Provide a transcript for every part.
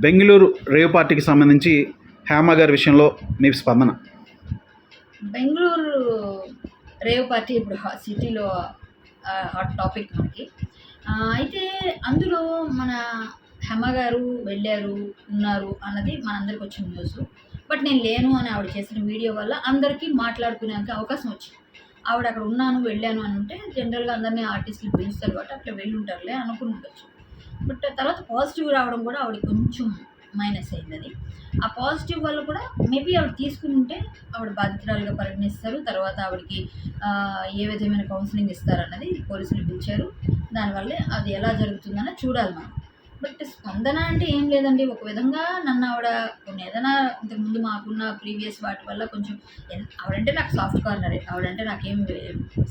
Bengaluru rave పార్టీకి సంబంధించి హేమ గారి విషయంలో మీ స్పందన? బెంగళూరు రేవ్ పార్టీ ఇప్పుడు సిటీలో ఆ, హాట్ టాపిక్ మనకి. అయితే అందులో మన హేమ గారు వెళ్ళారు ఉన్నారు అన్నది మనందరికి వచ్చిన న్యూస్. బట్ నేను లేను అని ఆవిడ చేసిన వీడియో వల్ల అందరికీ మాట్లాడుకునేందుకు అవకాశం వచ్చింది. ఆవిడ అక్కడ ఉన్నాను వెళ్ళాను అని ఉంటే జనరల్గా అందరినీ ఆర్టిస్టులు పిలుస్తారు కాబట్టి అట్లా వెళ్ళి ఉంటారులే అనుకుని ఉండొచ్చు. బట్ తర్వాత పాజిటివ్ రావడం కూడా ఆవిడ కొంచెం మైనస్ అయింది అది. ఆ పాజిటివ్ వల్ల కూడా మేబీ ఆవిడ తీసుకుంటే ఆవిడ బాధితురాలుగా పరిగణిస్తారు తర్వాత ఆవిడకి ఏ విధమైన కౌన్సిలింగ్ ఇస్తారన్నది పోలీసులు పిలిచారు. దానివల్లే అది ఎలా జరుగుతుందనే చూడాలి మనం. బట్ స్పందన అంటే ఏం లేదండి. ఒక విధంగా నన్ను ఆవిడ కొన్ని ఏదైనా ఇంతకుముందు మాకున్న ప్రీవియస్ వాటి వల్ల కొంచెం ఆవిడంటే నాకు సాఫ్ట్ కార్నరే ఆవిడంటే నాకేం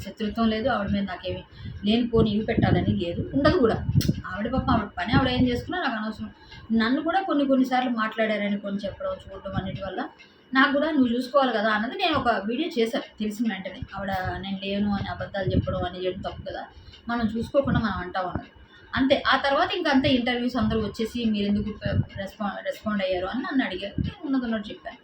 శత్రుత్వం లేదు. ఆవిడ మీద నాకేమి లేనిపోని ఇవి పెట్టాలని లేదు. ఉండదు కూడా. ఆవిడ పాప ఆవిడ పని ఆవిడ ఏం చేసుకున్నా నాకు అనవసరం. నన్ను కూడా కొన్ని కొన్నిసార్లు మాట్లాడారని కొన్ని చెప్పడం చూడడం అన్నిటి వల్ల నాకు కూడా నువ్వు చూసుకోవాలి కదా అన్నది నేను ఒక వీడియో చేశాను తెలిసిన వెంటనే. ఆవిడ నేను లేను అని అబద్ధాలు చెప్పడం అని చేయడం తప్పు కదా. మనం చూసుకోకుండా మనం అంటాం అన్నది. అంతే. ఆ తర్వాత ఇంకా అంతే ఇంటర్వ్యూస్ అందరూ వచ్చేసి మీరు ఎందుకు రెస్పాండ్ రెస్పాండ్ అయ్యారు? అని నన్ను అడిగారు. నేను చెప్పాను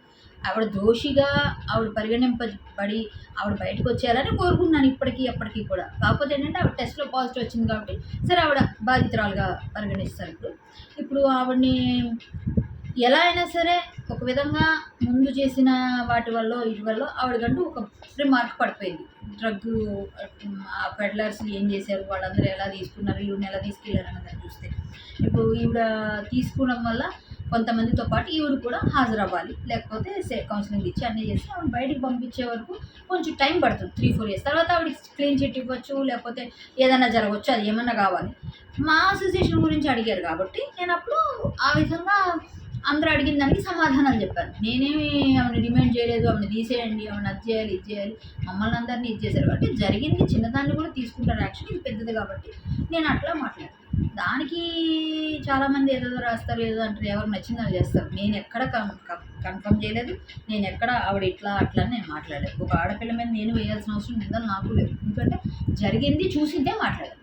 ఆవిడ దోషిగా ఆవిడ పరిగణింపబడి ఆవిడ బయటకు వచ్చేయాలని కోరుకున్నాను ఇప్పటికీ ఎప్పటికీ కూడా. కాకపోతే ఏంటంటే ఆవిడ టెస్ట్లో పాజిటివ్ వచ్చింది కాబట్టి సరే ఆవిడ బాధితురాలుగా పరిగణిస్తారు ఇప్పుడు. ఇప్పుడు ఆవిడని ఎలా అయినా సరే ఒక విధంగా ముందు చేసిన వాటి వల్ల వీటి వల్ల ఆవిడకంటూ ఒక రిమార్క్ పడిపోయింది. డ్రగ్ పెడ్లర్స్ ఏం చేశారు? వాళ్ళందరూ ఎలా తీసుకున్నారు? ఈవిడని ఎలా తీసుకెళ్ళారు అన్నది చూస్తే. ఇప్పుడు ఈవిడ తీసుకోవడం వల్ల కొంతమందితో పాటు ఈవిడ కూడా హాజరవ్వాలి. లేకపోతే సే కౌన్సిలింగ్ ఇచ్చి అన్నీ చేసి ఆవిడ బయటికి పంపించే వరకు కొంచెం టైం పడుతుంది. త్రీ ఫోర్ ఇయర్స్ తర్వాత ఆవిడ క్లీన్ చిట్ ఇవ్వచ్చు లేకపోతే ఏదైనా జరగవచ్చు అది ఏమన్నా కావాలి. మా అసోసియేషన్ గురించి అడిగారు కాబట్టి నేను అప్పుడు ఆ విధంగా అందరూ అడిగిన దానికి సమాధానం చెప్పాను నేనేమి ఆమెను డిమాండ్ చేయలేదు ఆమెను తీసేయండి ఆమెను అది చేయాలి ఇది చేయాలి మమ్మల్ని అందరినీ ఇది చేశారు. కాబట్టి జరిగింది చిన్నదాన్ని కూడా తీసుకుంటారు యాక్షన్ ఇది పెద్దది కాబట్టి నేను అట్లా మాట్లాడాను. దానికి చాలామంది ఏదో రాస్తారు ఏదో అంటారు ఎవరు నచ్చింది చేస్తారు. నేను ఎక్కడ కన్ఫర్మ్ చేయలేదు. నేను ఎక్కడ ఆవిడ ఇట్లా అట్లా నేను మాట్లాడలేదు. ఒక ఆడపిల్ల మీద నేను వేయాల్సిన అవసరం నిందలు నాకు లేదు ఎందుకంటే జరిగింది చూసిందే మాట్లాడాను.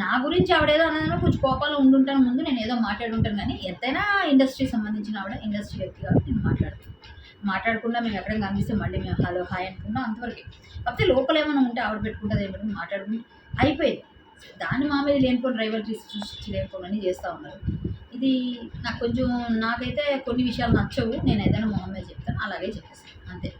నా గురించి ఆవిడ ఏదో కొంచెం కోపాలు ఉండుంటాను ముందు నేను ఏదో మాట్లాడుంటాను కానీ ఎంతైనా ఇండస్ట్రీ సంబంధించిన ఆవిడ ఇండస్ట్రీ వ్యక్తి కాబట్టి నేను మాట్లాడుతాను. మాట్లాడకుండా మేము ఎక్కడ కనిపిస్తే మళ్ళీ మేము హలో హాయ్ అనుకున్నాం అంతవరకు. కాకపోతే లోపల ఏమైనా ఉంటే ఆవిడ పెట్టుకుంటుంది ఏమంటే మాట్లాడుకుంటే అయిపోయింది. దాన్ని మా మీద లేనిపోయిన డ్రైవర్ సృష్టించి లేనిపోయినని చేస్తూ ఉన్నారు. ఇది నాకు కొంచెం నాకైతే కొన్ని విషయాలు నచ్చవు. నేను ఏదైనా మా అమ్మాయి చెప్తాను అలాగే చెప్పేస్తాను. అంతే.